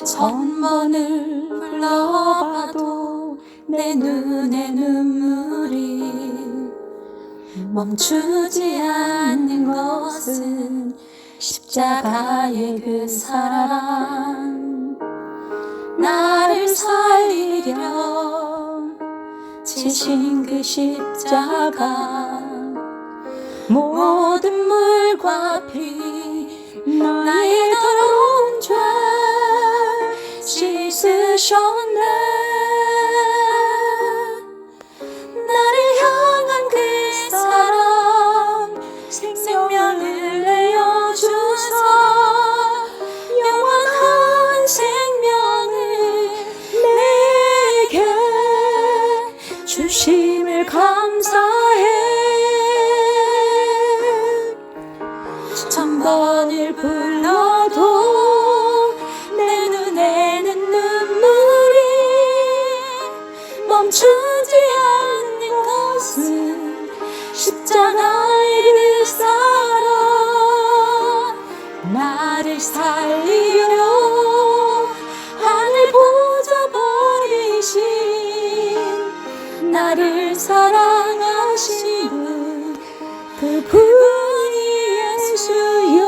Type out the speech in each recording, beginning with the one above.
천 번을 불러봐도 내 눈에 눈물이 멈추지 않는 것은 십자가의 그 사랑. 나를 살리려 지신 그 십자가. 모든 물과 피 나의 씻으셨네. 나를 향한 그 사랑 생명을 내어주사 영원한 생명을 내게 주심을 감사해. 천 번을 불 멈추지 않는 것은 십자가의 그 사랑 나를 살리려 하늘 보자 버리신 나를 사랑하신 분 그분이 예수여.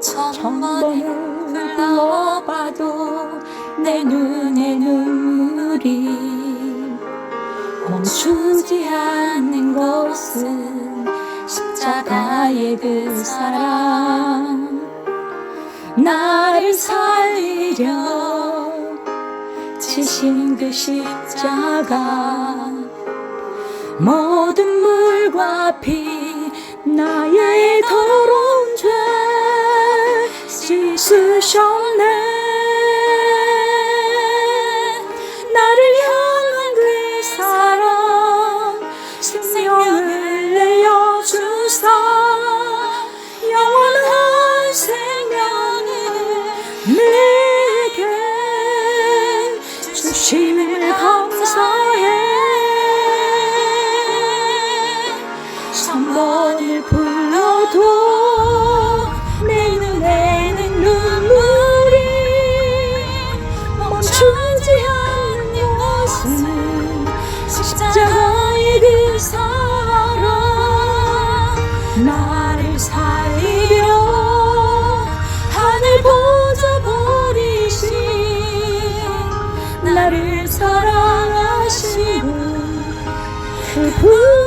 천 번을 불러봐도 내 눈에 눈물이 멈추지 않는 것은 십자가의 그 사랑. 나를 살리려 지신 그 십자가. 모든 물과 피 나의 Sống 살리려 하늘 보자 버리신 나를 사랑하시는 그 분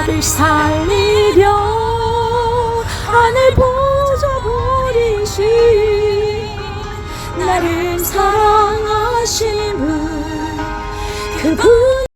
나를 살리려 안을 보좌버리신 나를 사랑하심을 그분